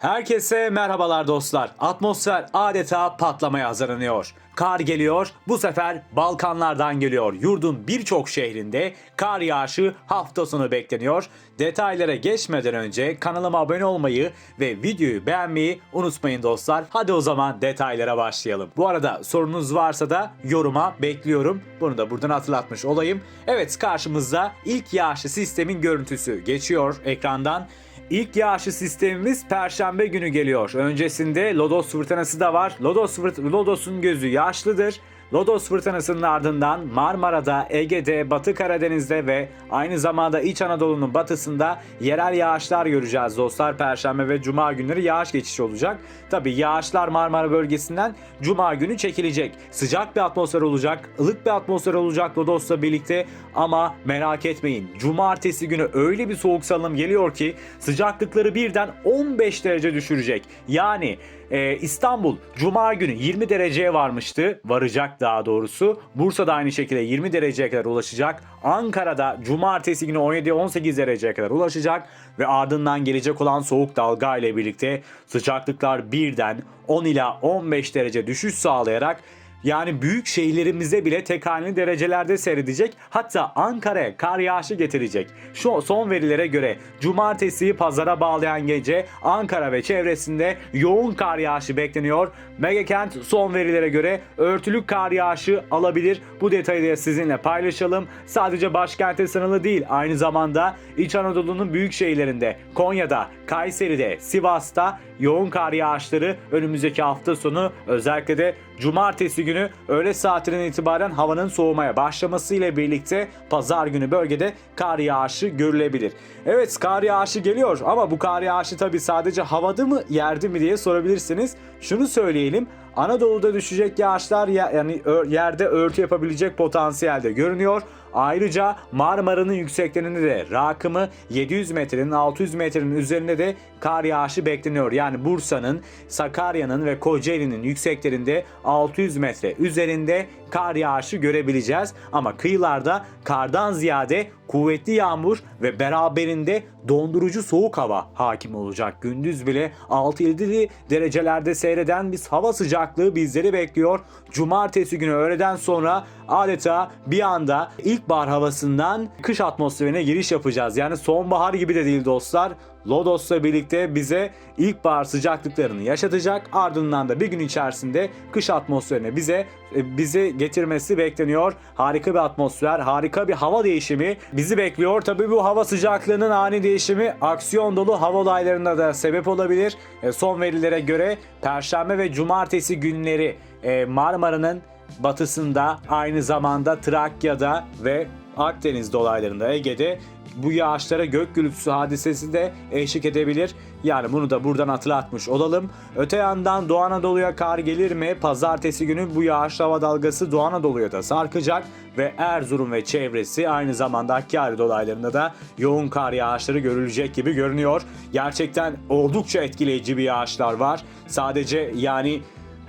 Herkese merhabalar dostlar. Atmosfer adeta patlamaya hazırlanıyor. Kar geliyor, bu sefer Balkanlardan geliyor. Yurdun birçok şehrinde kar yağışı hafta sonu bekleniyor. Detaylara geçmeden önce kanalıma abone olmayı ve videoyu beğenmeyi unutmayın dostlar. Hadi o zaman detaylara başlayalım. Bu arada sorunuz varsa da yoruma bekliyorum. Bunu da buradan hatırlatmış olayım. Evet karşımızda ilk yağışlı sistemin görüntüsü geçiyor ekrandan. İlk yağışı sistemimiz Perşembe günü geliyor. Öncesinde Lodos fırtınası da var. Lodos fırt- Lodos'un gözü yaşlıdır. Lodos fırtınasının ardından Marmara'da, Ege'de, Batı Karadeniz'de ve aynı zamanda İç Anadolu'nun batısında yerel yağışlar göreceğiz dostlar. Perşembe ve Cuma günleri yağış geçişi olacak. Tabi yağışlar Marmara bölgesinden Cuma günü çekilecek. Sıcak bir atmosfer olacak, ılık bir atmosfer olacak Lodos'la birlikte ama merak etmeyin. Cumartesi günü öyle bir soğuk salınım geliyor ki sıcaklıkları birden 15 derece düşürecek. Yani ee, İstanbul Cuma günü 20 dereceye varmıştı. Varacak daha doğrusu. Bursa'da aynı şekilde 20 dereceye kadar ulaşacak. Ankara'da Cumartesi günü 17-18 dereceye kadar ulaşacak. Ve ardından gelecek olan soğuk dalga ile birlikte sıcaklıklar birden 10 ila 15 derece düşüş sağlayarak yani büyük şehirlerimize bile tek haneli derecelerde seyredecek. Hatta Ankara'ya kar yağışı getirecek. Şu son verilere göre cumartesiyi pazara bağlayan gece Ankara ve çevresinde yoğun kar yağışı bekleniyor. Megakent son verilere göre örtülü kar yağışı alabilir. Bu detayı da sizinle paylaşalım. Sadece başkente sınırlı değil. Aynı zamanda İç Anadolu'nun büyük şehirlerinde Konya'da, Kayseri'de, Sivas'ta yoğun kar yağışları önümüzdeki hafta sonu özellikle de cumartesi günü öğle saatinden itibaren havanın soğumaya başlaması ile birlikte pazar günü bölgede kar yağışı görülebilir. Evet kar yağışı geliyor ama bu kar yağışı tabi sadece havada mı yerde mi diye sorabilirsiniz. Şunu söyleyelim Anadolu'da düşecek yağışlar ya- yani yerde örtü yapabilecek potansiyelde görünüyor. Ayrıca Marmara'nın yükseklerinde de rakımı 700 metrenin 600 metrenin üzerinde de kar yağışı bekleniyor. Yani Bursa'nın, Sakarya'nın ve Kocaeli'nin yükseklerinde 600 metre üzerinde kar yağışı görebileceğiz. Ama kıyılarda kardan ziyade kuvvetli yağmur ve beraberinde dondurucu soğuk hava hakim olacak. Gündüz bile 6-7 derecelerde seyreden bir hava sıcaklığı bizleri bekliyor. Cumartesi günü öğleden sonra adeta bir anda ilkbahar havasından kış atmosferine giriş yapacağız. Yani sonbahar gibi de değil dostlar. Lodos'la birlikte bize ilkbahar sıcaklıklarını yaşatacak. Ardından da bir gün içerisinde kış atmosferine bize e, bizi getirmesi bekleniyor. Harika bir atmosfer, harika bir hava değişimi bizi bekliyor. Tabii bu hava sıcaklığının ani değişimi aksiyon dolu hava olaylarına da sebep olabilir. E, Son verilere göre Perşembe ve Cumartesi günleri e, Marmara'nın batısında aynı zamanda Trakya'da ve Akdeniz dolaylarında Ege'de bu yağışlara gök gürültüsü hadisesi de eşlik edebilir. Yani bunu da buradan hatırlatmış olalım. Öte yandan Doğu Anadolu'ya kar gelir mi? Pazartesi günü bu yağış hava dalgası Doğu Anadolu'ya da sarkacak ve Erzurum ve çevresi aynı zamanda Hakkari dolaylarında da yoğun kar yağışları görülecek gibi görünüyor. Gerçekten oldukça etkileyici bir yağışlar var. Sadece yani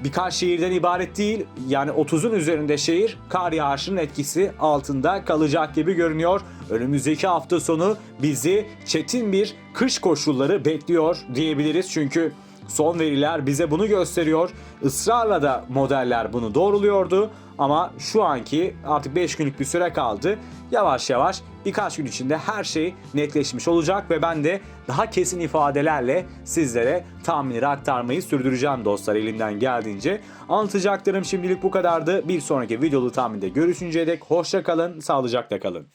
birkaç şehirden ibaret değil. Yani 30'un üzerinde şehir kar yağışının etkisi altında kalacak gibi görünüyor. Önümüzdeki hafta sonu bizi çetin bir kış koşulları bekliyor diyebiliriz. Çünkü son veriler bize bunu gösteriyor. Israrla da modeller bunu doğruluyordu. Ama şu anki artık 5 günlük bir süre kaldı. Yavaş yavaş birkaç gün içinde her şey netleşmiş olacak ve ben de daha kesin ifadelerle sizlere tahminleri aktarmayı sürdüreceğim dostlar elimden geldiğince. Anlatacaklarım şimdilik bu kadardı. Bir sonraki videolu tahminde görüşünceye dek hoşça kalın, sağlıcakla kalın.